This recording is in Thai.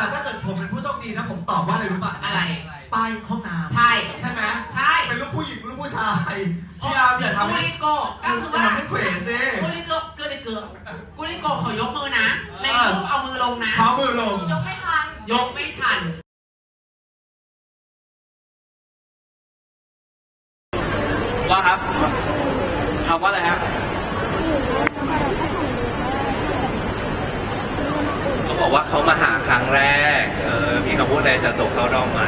แต่ถ้าเกิดผมเป็นผู้โชคดีนะผมตอบว่าอะไรรู้ป่ะอะไร ป้ายห้องน้ำใช่ใช่ไหมใช่เป็นลูกผู้หญิงลูกผู้ชายพี่อาร์มอย่าทำกูริโก้ก็คือว่าทำให้ขวสิกูริโก้เกลือเกลือกูริโก้ขอยกมือนะแม่งกเอามือลงนะ เท้ามือลง ยกไม่ทัน ยกไม่ทัน ว่าครับคำว่าอะไรฮะ บเขาบอกว่าเขามาหาครั้งแรก เออพี่เขาพูดอะไรจะตกเข้ารองไหม